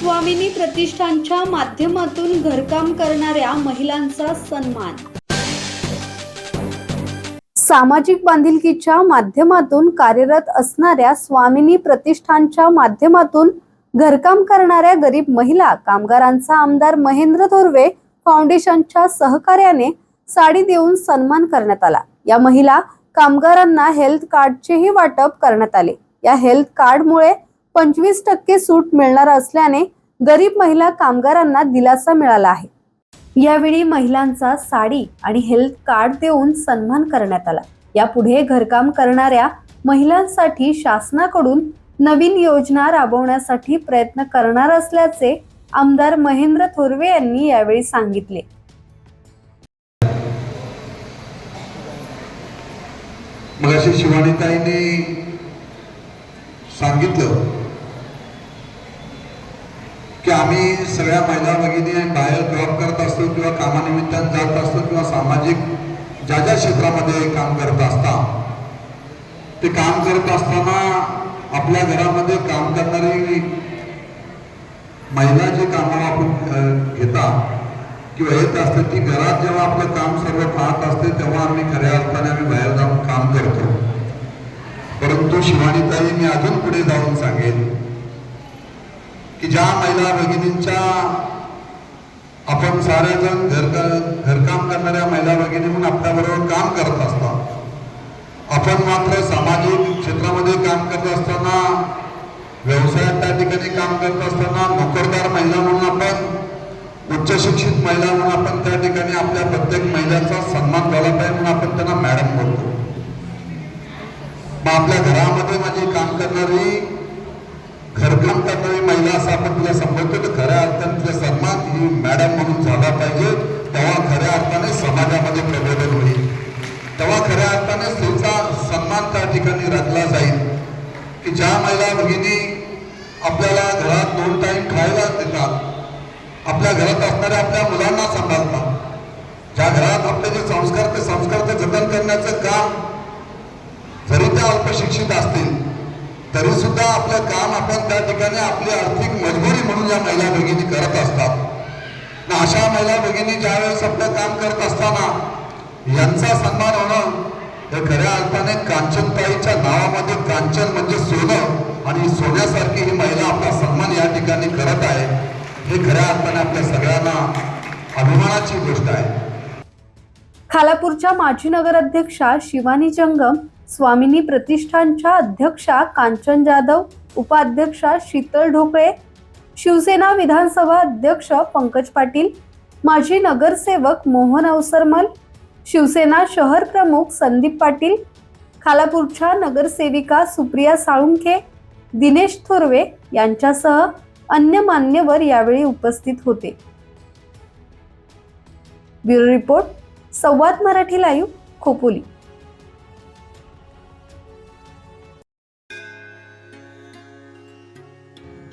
स्वामिनी प्रतिष्ठानच्या माध्यमातून घरकाम करणाऱ्या महिलांचा सन्मान. सामाजिक बांधिलकीच्या माध्यमातून कार्यरत असणाऱ्या स्वामिनी प्रतिष्ठानच्या माध्यमातून घरकाम करणाऱ्या गरीब महिला कामगारांचा आमदार महेंद्र थोरवे फाउंडेशनच्या सहकार्याने साडी देऊन सन्मान करण्यात आला. या महिला कामगारांना हेल्थ कार्डचेही वाटप करण्यात आले. या हेल्थ कार्डमुळे पंचवीस टक्के सूट मिळणार असल्याने गरीब महिला कामगारांना दिलासा मिळाला आहे. यावेळी महिलांचा साडी आणि हेल्थ कार्ड देऊन सन्मान करण्यात आला. यापुढे घरकाम करणाऱ्या महिलांसाठी शासनाकडून नवीन योजना राबवण्यासाठी प्रयत्न करणार असल्याचे आमदार महेंद्र थोरवे यांनी यावेळी सांगितले. मग शिवानीताईने सांगितलं की आम्ही सगळ्या महिला भगिनी बाहेर जॉब करत असतो किंवा कामानिमित्तानं जात असतो किंवा सामाजिक ज्या ज्या क्षेत्रामध्ये काम करत असता. ते काम करत असताना आपल्या घरामध्ये काम करणारी महिला जे कामाला आपण घेता किंवा येत असते ती घरात जेव्हा आपलं काम सर्व पाहत असते तेव्हा आम्ही खऱ्या अर्थाने आम्ही बाहेर जाऊन काम करतो. परंतु शिवानीताई मी अजून पुढे जाऊन सांगेन. की ज्या महिला भगिनींच्या आपण सारेजण घर घरकाम करणाऱ्या महिला भगिनी म्हणून आपल्याबरोबर काम करत असतात. आपण मात्र सामाजिक क्षेत्रामध्ये काम करत असताना व्यवसायात त्या ठिकाणी काम करत असताना नोकरदार महिला म्हणून आपण उच्च शिक्षित महिला म्हणून आपण त्या ठिकाणी आपल्या प्रत्येक महिलाचा सन्मान झाला पाहिजे म्हणून आपण त्यांना मॅडम बोलतो. मग आपल्या घरामध्ये माझी काम करणारी घरकाम करणारी महिला असं आपण तुला संबोधतो तर खऱ्या अर्थाने तुझा सन्मान ही मॅडम म्हणून झाला पाहिजे. तेव्हा खऱ्या अर्थाने समाजामध्ये प्रबोधन होईल. तेव्हा खऱ्या अर्थाने स्त्रीचा सन्मान त्या ठिकाणी राखला जाईल. की ज्या महिला भगिनी आपल्याला घरात दोन टाइम खायला देतात आपल्या घरात असणाऱ्या आपल्या मुलांना सांभाळतात ज्या घरात आपले जे संस्कार ते संस्कार ते जतन करण्याचं काम जरी त्या अल्पशिक्षित असतील तरी सुद्धा आपलं काम आपण त्या ठिकाणी आपली आर्थिक मजबुरी म्हणून या महिला भगिनी करत असतात. अशा महिला भगिनी ज्यावेळेस आपलं काम करत असताना यांचा सन्मान होणं हे खऱ्या अर्थाने कांचनताईच्या नावामध्ये कांचन म्हणजे सोनं आणि सोन्यासारखी ही महिला आपला सन्मान या ठिकाणी करत आहे. हे खऱ्या अर्थाने आपल्या सगळ्यांना अभिमानाची गोष्ट आहे. खालापूरच्या माजी नगराध्यक्षा शिवानी जंगम स्वामिनी प्रतिष्ठानच्या अध्यक्षा कांचन जाधव उपाध्यक्षा शीतल ढोकळे शिवसेना विधानसभा अध्यक्ष पंकज पाटील माजी नगरसेवक मोहन अवसरमल शिवसेना शहर प्रमुख संदीप पाटील खालापूरच्या नगरसेविका सुप्रिया साळुंखे दिनेश थोरवे यांच्यासह अन्य मान्यवर यावेळी उपस्थित होते. Bureau report Samvad Marathi live Khopoli.